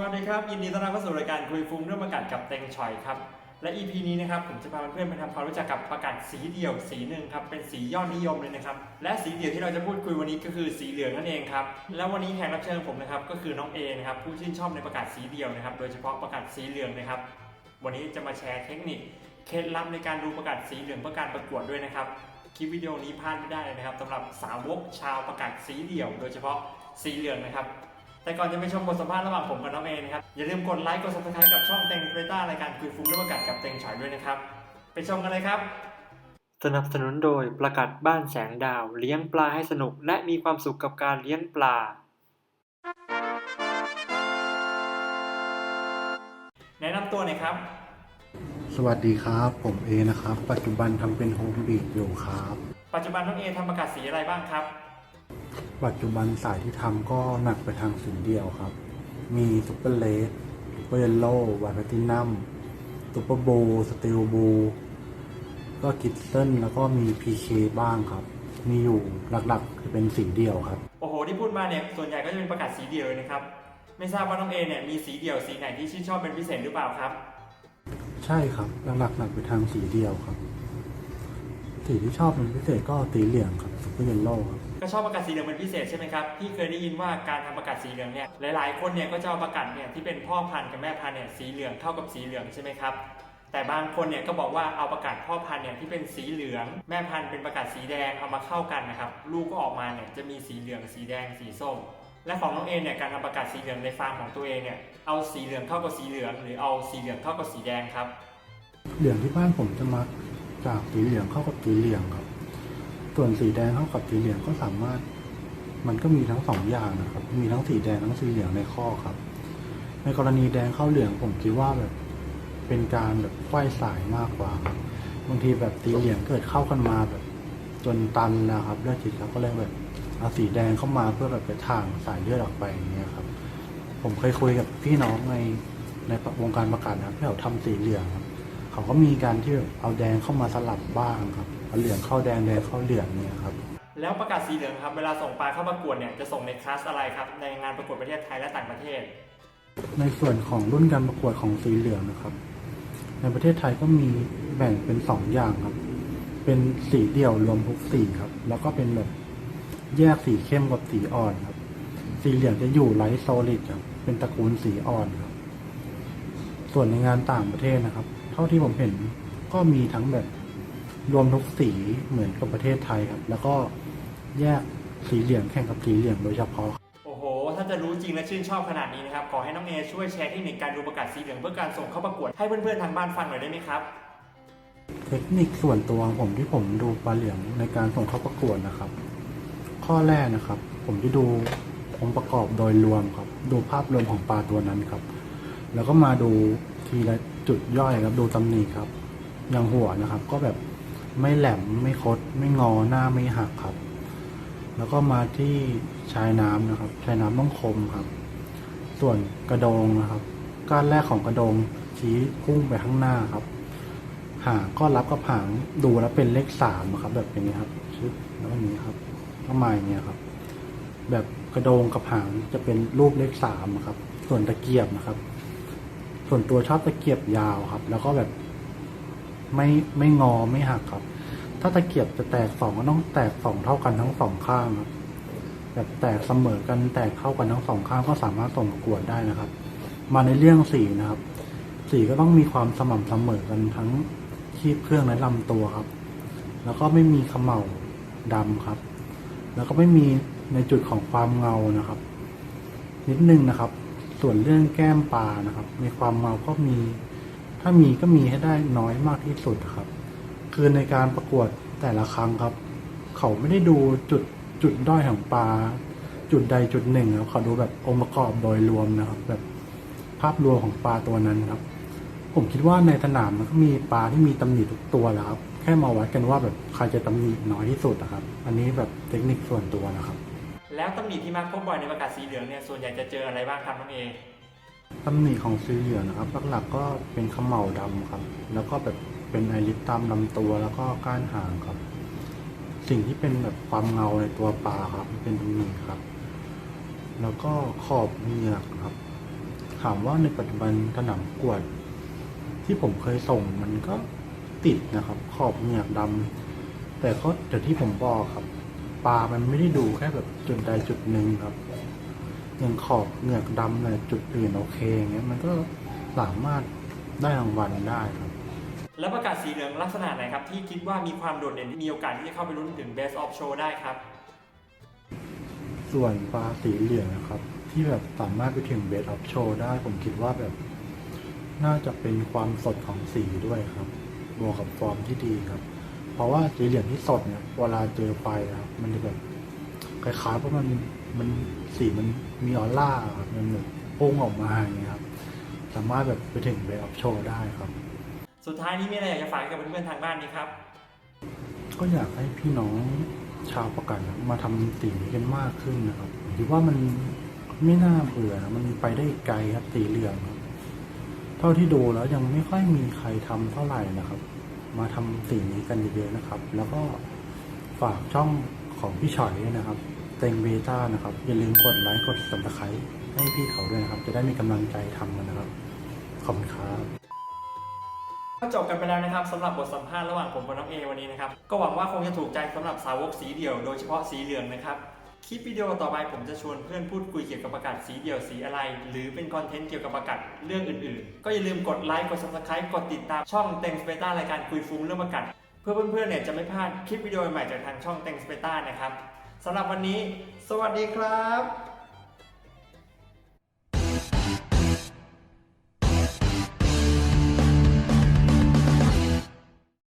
วัสดีครับ ยินดีต้อนรับเข้าสู่รายการคุยฟุ้งเรื่องประกาศกับเต็งชอยครับ และ EP นี้นะครับผมจะพาเพื่อนๆไปทำความรู้จักกับประกาศสีเดี่ยวสีหนึ่งครับเป็นสียอดนิยมเลยนะครับและสีเดี่ยวที่เราจะพูดคุยวันนี้ก็คือสีเหลืองนั่นเองครับแล้ววันนี้แขกรับเชิญผมนะครับก็คือน้องเอนะครับผู้ชื่นชอบในประกาศสีเดี่ยวนะครับโดยเฉพาะประกาศสีเหลืองนะครับวันนี้จะมาแชร์เทคนิคเคล็ดลับในการดูประกาศสีเหลืองเพื่อการประกวดด้วยนะครับคลิปวิดีโอนี้พลาดไม่ได้เลยนะครับสำหรับสาวกชาวประกาศสีเดี่ยว โดยเฉพาะสีเหลืองนะครับ แต่ก่อนจะไปชมบทสัมภาษณ์ระหว่างผมกับน้องเอนะครับ อย่าลืมกดไลค์กด subscribe กับช่องเต็งเรต้ารายการคุยฟุ้งเรื่องประกาศกับเต็งฉอยด้วยนะครับ ไปชมกันเลยครับ สนับสนุนโดยประกาศบ้านแสงดาว เลี้ยงปลาให้สนุก และมีความสุขกับการเลี้ยงปลา แนะนำตัวหน่อยครับ สวัสดีครับ ผมเอนะครับ ปัจจุบันทำเป็นโฮมบีดอยู่ครับ ปัจจุบันน้องเอทำประกาศสีอะไรบ้างครับ ปัจจุบันสายที่ทำก็หนักไปทางสีเดียวครับ มีซุปเปอร์เลสซุปเปอร์เยลโล่ไวท์แพลตินัมซุปเปอร์บูสติลบูก็กิตเซนแล้วก็มีพีเคบ้างครับ มีอยู่หลักๆคือเป็นสีเดียวครับ โอ้โห ที่พูดมาเนี่ย ส่วนใหญ่ก็จะเป็นประกาศสีเดียวเลยนะครับ ไม่ทราบว่าน้องเอเนี่ยมีสีเดียวสีไหนที่ชื่นชอบเป็นพิเศษหรือเปล่าครับ ใช่ครับหลักๆหนักไปทางสีเดียวครับ สีที่ชอบเป็นพิเศษก็สีเหลืองครับซุปเปอร์เยลโล่ครับ ก็ชอบประกาศสีเหลืองเป็นพิเศษใช่ไหมครับพี่เคยได้ยินว่าการทำประกาศสีเหลืองเนี่ยหลาย ๆ คนเนี่ยก็จะเอาประกาศเนี่ยที่เป็นพ่อพันธุ์กับแม่พันธุ์เนี่ยสีเหลืองเข้ากับสีเหลืองใช่ไหมครับแต่บางคนเนี่ยก็บอกว่าเอาประกาศพ่อพันธุ์เนี่ยที่เป็นสีเหลือง แม่พันธุ์เป็นประกาศสีแดงเอามาเข้ากันนะครับลูกก็ออกมาเนี่ยจะมีสีเหลืองสีแดงสีส้ม และของน้องเอเนี่ยการทำประกาศสีเหลืองในฟาร์มของตัวเองเนี่ยเอาสีเหลืองเข้ากับสีเหลือง หรือเอาสีเหลืองเข้ากับสีแดงครับ เหลืองที่บ้านผมจะมัก จากสีเหลืองเข้ากับสีเหลืองครับ ส่วนสีแดงเข้ากับสีเหลืองก็สามารถ มันก็มีทั้งสองอย่างนะครับ มีทั้งสีแดงทั้งสีเหลืองในข้อครับ ในกรณีแดงเข้าเหลืองผมคิดว่าแบบเป็นการแบบไขว้สายมากกว่าครับบางทีแบบสีเหลืองเกิดเข้ากันมาแบบจนตันนะครับเลือดจิตครับก็เลยแบบเอาสีแดงเข้ามาเพื่อแบบไปถ่างสายเลือดออกไปอย่างเงี้ยครับ ผมเคยคุยกับพี่น้องในในวงการประกาศนะที่เขาทำสีเหลืองครับ เขาก็มีการที่แบบเอาแดงเข้ามาสลับบ้างครับเอาเหลืองเข้าแดงแดงเข้าเหลืองเนี่ยครับ แล้วประกาศสีเหลืองครับเวลาส่งปลาเข้าประกวดเนี่ยจะส่งในคลาสอะไรครับในงานประกวดประเทศไทยและต่างประเทศ ในส่วนของรุ่นการประกวดของสีเหลืองนะครับ ในประเทศไทยก็มีแบ่งเป็นสองอย่างครับ เป็นสีเดี่ยวรวมทุกสีครับ แล้วก็เป็นแบบแยกสีเข้มกับสีอ่อนครับ สีเหลืองจะอยู่ไลท์โซลิดครับเป็นตระกูลสีอ่อนครับ ส่วนในงานต่างประเทศนะครับ เท่าที่ผมเห็นก็มีทั้งแบบรวมทุกสีเหมือนกับประเทศไทยครับ แล้วก็แยกสีเหลืองแข่งกับสีเหลืองโดยเฉพาะ โอ้โห ถ้าจะรู้จริงและชื่นชอบขนาดนี้นะครับ ขอให้น้องเอช่วยแชร์เทคนิคการดูประกาศสีเหลืองเพื่อการส่งเข้าประกวดให้เพื่อนๆทางบ้านฟังหน่อยได้ไหมครับ เทคนิคส่วนตัวของผมที่ผมดูปลาเหลืองในการส่งเข้าประกวดนะครับ ข้อแรกนะครับ ผมจะดูองค์ประกอบโดยรวมครับ ดูภาพรวมของปลาตัวนั้นครับ แล้วก็มาดูทีละ จุดย่อยครับดูตำหนิครับอย่างหัวนะครับ ก็แบบไม่แหลมไม่คด ไม่งอหน้าไม่หักครับ แล้วก็มาที่ชายน้ำนะครับ ชายน้ำต้องคมครับ ส่วนกระโดงนะครับ ก้านแรกของกระโดงชี้พุ่งไปข้างหน้าครับหางก็รับกับหางดูแล้วเป็นเลขสามครับ แบบอย่างนี้ครับชึบแล้วอย่างนี้ครับก็มาอย่างเงี้ยครับ แบบกระโดงกับหางจะเป็นรูปเลขสามครับ ส่วนตะเกียบนะครับ ส่วนตัวชอบตะเกียบยาวครับ แล้วก็แบบไม่ไม่งอไม่หักครับ ถ้าตะเกียบจะแตกสองก็ต้องแตกสองเท่ากันทั้งสองข้างครับแบบแตกเสมอกันแตกเข้ากันทั้งสองข้างก็สามารถส่งประกวดได้นะครับ มาในเรื่องสีนะครับ สีก็ต้องมีความสม่ำเสมอกันทั้งคีบเครื่องและลำตัวครับ แล้วก็ไม่มีเขม่าดำครับ แล้วก็ไม่มีในจุดของความเงานะครับ นิดนึงนะครับ ส่วนเรื่องแก้มปลานะครับ มีความเงาก็มี ถ้ามีก็มีให้ได้น้อยมากที่สุดครับ คือในการประกวดแต่ละครั้งครับ เขาไม่ได้ดูจุดจุดด้อยของปลา จุดใดจุดหนึ่งครับเขาดูแบบองค์ประกอบโดยรวมนะครับ แบบภาพรวมของปลาตัวนั้นครับ ผมคิดว่าในสนามมันก็มีปลาที่มีตำหนิทุกตัวแล้วครับ แค่มาวัดกันว่าแบบใครจะตำหนิน้อยที่สุดนะครับ อันนี้แบบเทคนิคส่วนตัวนะครับ แล้วตำหนิที่มักพบบ่อยในประกาศสีเหลืองเนี่ยส่วนใหญ่จะเจออะไรบ้างครับน้องเอตำหนิของซีเหลืองนะครับหลักๆก็เป็นเขม่าดำครับ แล้วก็แบบเป็นไอริสตามลำตัวแล้วก็ก้านหางครับ สิ่งที่เป็นแบบความเงาในตัวปลาครับ เป็นตำหนิครับ แล้วก็ขอบเหงือกครับ ถามว่าในปัจจุบันสนามประกวด ที่ผมเคยส่งมันก็ติดนะครับ ขอบเหงือกดำแต่ก็อย่างที่ผมบอกครับ ปลามันไม่ได้ดูแค่แบบจุดใดจุดหนึ่งครับอย่างขอบเหงือกดำเนี่ยจุดอื่นโอเคอย่างเงี้ยมันก็สามารถได้รางวัลได้ครับ และประกาศสีเหลืองลักษณะไหนครับ ที่คิดว่ามีความโดดเด่นที่มีโอกาสที่จะเข้าไปลุ้นถึง Best of Show ได้ครับ ส่วนปลาสีเหลืองนะครับ ที่แบบสามารถไปถึงเบสออฟโชว์ได้ผมคิดว่าแบบ น่าจะเป็นความสดของสีด้วยครับบวกกับฟอร์มที่ดีครับ เพราะว่าสีเหลืองที่สดเนี่ย เวลาเจอไฟนะครับมันจะแบบคล้ายๆว่ามันมันสีมันมีออร่าครับมันแบบพุ่งออกมาอย่างเงี้ยครับ สามารถแบบไปถึงเบสออฟโชว์ได้ครับ สุดท้ายนี้มีอะไรอยากจะฝากกับเพื่อนๆทางบ้านนี้ครับ ก็อยากให้พี่น้องชาวประกันนะมาทำสีนี้กันมากขึ้นนะครับคิดว่ามันไม่น่าเบื่อนะมันไปได้ไกลครับสีเหลืองครับ เท่าที่ดูแล้วยังไม่ค่อยมีใครทำเท่าไหร่นะครับ มาทำสีนี้กันเยอะๆนะครับ แล้วก็ฝากช่องของพี่ฉอยด้วยนะครับ เต็งเบต้านะครับ อย่าลืมกดไลค์กดสับสไครต์ให้พี่เขาด้วยนะครับ จะได้มีกำลังใจทำกันนะครับ ขอบคุณครับก็จบกันไปแล้วนะครับสำหรับบทสัมภาษณ์ระหว่างผมกับน้องเอวันนี้นะครับ ก็หวังว่าคงจะถูกใจสำหรับสาวกสีเดี่ยวโดยเฉพาะสีเหลืองนะครับ คลิปวิดีโอต่อไปผมจะชวนเพื่อนพูดคุยเกี่ยวกับประกาศสีเดี่ยวสีอะไร หรือเป็นคอนเทนต์เกี่ยวกับประกาศเรื่องอื่นๆ ก็อย่าลืมกดไลค์กด subscribe กดติดตามช่องเต็งสเปต้ารายการคุยฟุ้งเรื่องประกาศเพื่อเพื่อนๆเนี่ยจะไม่พลาดคลิปวิดีโอใหม่จากทางช่องเต็งสเปต้านะครับสำหรับวันนี้ สวัสดีครับ